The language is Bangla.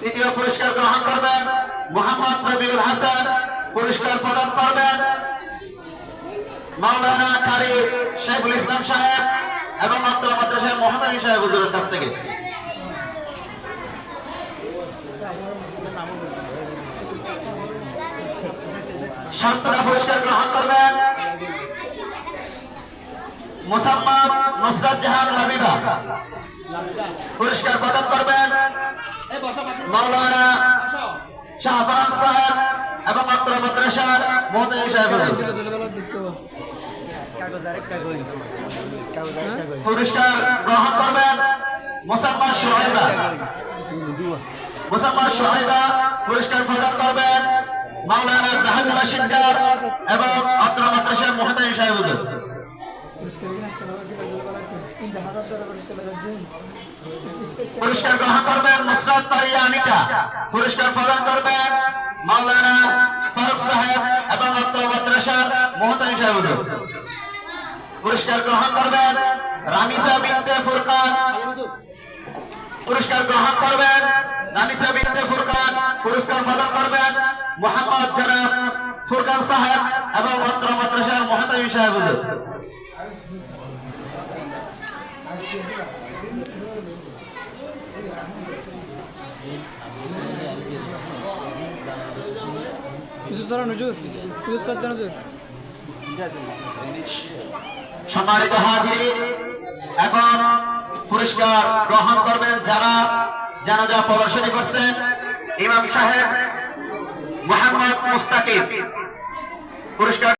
তৃতীয় পুরস্কার গ্রহণ করবেন মোহাম্মদ রবিউল হাসান। পুরস্কার প্রদান করবেন মাওলানা কারি শেখুল ইসলাম সাহেব এবং অত্র মাদ্রাসার মোহাম্মদ সাহেব হুজুরের কাছ থেকে। সান্ত্বনা পুরস্কার গ্রহণ করবেন। মোসাম্মদ নুসরাত জাহান লাবিবা পুরস্কার প্রদান করবেন মাওলানা শাহফরান সাহেব এবং অত্র মাদ্রাসার মোহতামিম সাহেব। পুরস্কার গ্রহণ করবেন মোসাম্মদ সোহাইবা। মোসাম্মদ সোহাইবা পুরস্কার প্রদান করবেন মাওলানা এবং অত্র মাদ্রাসার মোহতামিম সাহেব হুজুর। পুরস্কার গ্রহণ করবেন নুসরাত পারিয়া আনিকা। পুরস্কার প্রদান করবেন মাওলানা ফারুক সাহেব এবং মাদ্রাসার মোহতামিম সাহেব। পুরস্কার গ্রহণ করবেন রামিসা বিনতে ফুরকান। পুরস্কার গ্রহণ করবেন রামিসা বিনতে ফুরকান। পুরস্কার প্রদান করবেন মোহাম্মদ জনাব ফুরকান সাহেব এবং মাদ্রাসার মোহাতামি সাহেব সম্মানিত হাজির, এখন পুরস্কার গ্রহণ করবেন যারা জানাজা প্রদর্শনী করছেন ইমাম সাহেব মোহাম্মদ মুস্তাকিব পুরস্কার